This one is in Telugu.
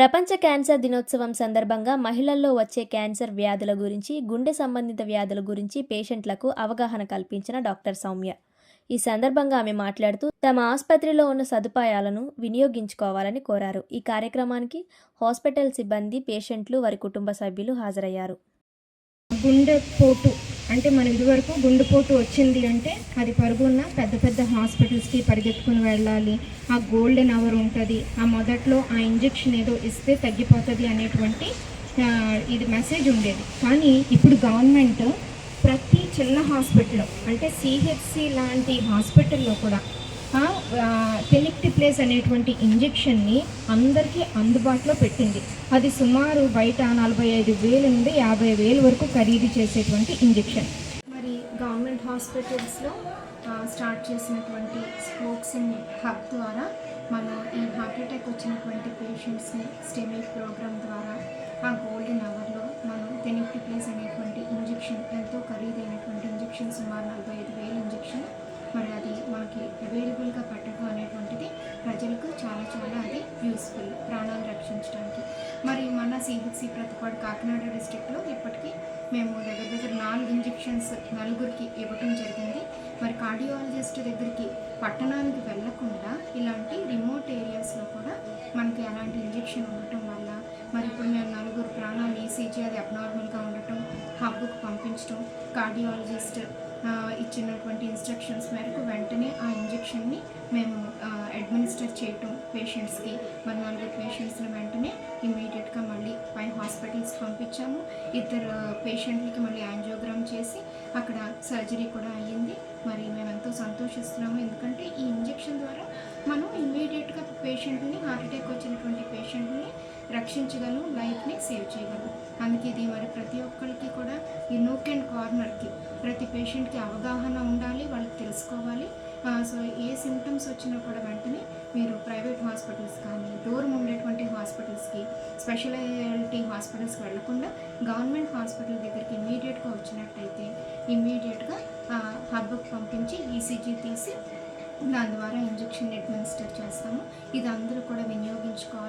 ప్రపంచ క్యాన్సర్ దినోత్సవం సందర్భంగా మహిళల్లో వచ్చే క్యాన్సర్ వ్యాధుల గురించి గుండె సంబంధిత వ్యాధుల గురించి పేషెంట్లకు అవగాహన కల్పించిన డాక్టర్ సౌమ్య. ఈ సందర్భంగా ఆమె మాట్లాడుతూ తమ ఆసుపత్రిలో ఉన్న సదుపాయాలను వినియోగించుకోవాలని కోరారు. ఈ కార్యక్రమానికి హాస్పిటల్ సిబ్బంది పేషెంట్లు వారి కుటుంబ సభ్యులు హాజరయ్యారు. గుండెపోటు అంటే మన ఇదివరకు గుండెపోటు వచ్చింది అంటే అది పరుగున్న పెద్ద పెద్ద హాస్పిటల్స్కి పరిగెత్తుకుని వెళ్ళాలి. ఆ గోల్డెన్ అవర్ ఉంటుంది. ఆ మొదట్లో ఆ ఇంజెక్షన్ ఏదో ఇస్తే తగ్గిపోతుంది అనేటువంటి ఇది మెసేజ్ ఉండేది. కానీ ఇప్పుడు గవర్నమెంట్ ప్రతి చిన్న హాస్పిటల్లో అంటే సిహెచ్సి లాంటి హాస్పిటల్లో కూడా టెనిక్టిప్లేస్ అనేటువంటి ఇంజెక్షన్ని అందరికీ అందుబాటులో పెట్టింది. అది సుమారు బయట నలభై ఐదు వేల నుండి యాభై వేల వరకు ఖరీదు చేసేటువంటి ఇంజెక్షన్. మరి గవర్నమెంట్ హాస్పిటల్స్లో స్టార్ట్ చేసినటువంటి స్పోక్సింగ్ హబ్ ద్వారా మనం ఈ హార్ట్ అటాక్ వచ్చినటువంటి పేషెంట్స్ని స్టెమిక్ ప్రోగ్రామ్ ద్వారా ఆ గోల్డెన్ అవర్లో మనం టెనిక్టిప్లేస్ అనేటువంటి ఇంజెక్షన్ ఎంతో ఖరీదైనటువంటి ఇంజెక్షన్ సుమారు నలభై ఐదు వేల ఇంజెక్షన్ మరి అది మనకి అవైలబుల్గా పెట్టడం అనేటువంటిది ప్రజలకు చాలా చాలా అది యూస్ఫుల్ ప్రాణాలు రక్షించడానికి. మరి మన సిహెచ్సి ప్రతిపాడు కాకినాడ డిస్ట్రిక్ట్లో ఇప్పటికీ మేము దగ్గర దగ్గర నాలుగు ఇంజెక్షన్స్ నలుగురికి ఇవ్వటం జరిగింది. మరి కార్డియాలజిస్ట్ దగ్గరికి పట్టణానికి వెళ్ళకుండా ఇలాంటి రిమోట్ ఏరియాస్లో కూడా మనకి అలాంటి ఇంజెక్షన్ ఉండటం వల్ల మరి ఇప్పుడు మేము నలుగురు ప్రాణాలు ఈసీజీ అది అబ్నార్మల్గా ఉండటం హబ్బుకు పంపించడం కార్డియాలజిస్ట్ ఇచ్చినటువంటి ఇన్స్ట్రక్షన్స్ మేరకు వెంటనే ఆ ఇంజెక్షన్ని మేము అడ్మినిస్టర్ చేయటం పేషెంట్స్కి మరి నలుగురు పేషెంట్స్ని వెంటనే ఇమీడియట్గా మళ్ళీ పై హాస్పిటల్స్ పంపించాము. ఇద్దరు పేషెంట్లకి మళ్ళీ యాంజియోగ్రామ్ చేసి అక్కడ సర్జరీ కూడా అయ్యింది. మరి మేము ఎంతో సంతోషిస్తున్నాము. ఎందుకంటే ఈ ఇంజెక్షన్ ద్వారా మనం ఇమీడియట్గా పేషెంట్ని హార్ట్ అటాక్ వచ్చినటువంటి పేషెంట్ని రక్షించగలం లైఫ్ని సేవ్ చేయగలం. అందుకే ఇది మరి ప్రతి ఒక్కరికి కూడా ఈ నూక్ అండ్ కార్నర్కి ప్రతి పేషెంట్కి అవగాహన ఉండాలి వాళ్ళకి తెలుసుకోవాలి. సో ఏ సిమ్టమ్స్ వచ్చినా కూడా వెంటనే మీరు ప్రైవేట్ హాస్పిటల్స్ కానీ దూరం ఉండేటువంటి హాస్పిటల్స్కి స్పెషాలిటీ హాస్పిటల్స్కి వెళ్ళకుండా గవర్నమెంట్ హాస్పిటల్ దగ్గరికి ఇమీడియట్గా వచ్చినట్టయితే ఇమీడియట్గా హబ్కి పంపించి ఈసీజీ తీసి దాని ద్వారా ఇంజెక్షన్ అడ్మినిస్టర్ చేస్తాము. ఇది అందరూ కూడా వినియోగించుకో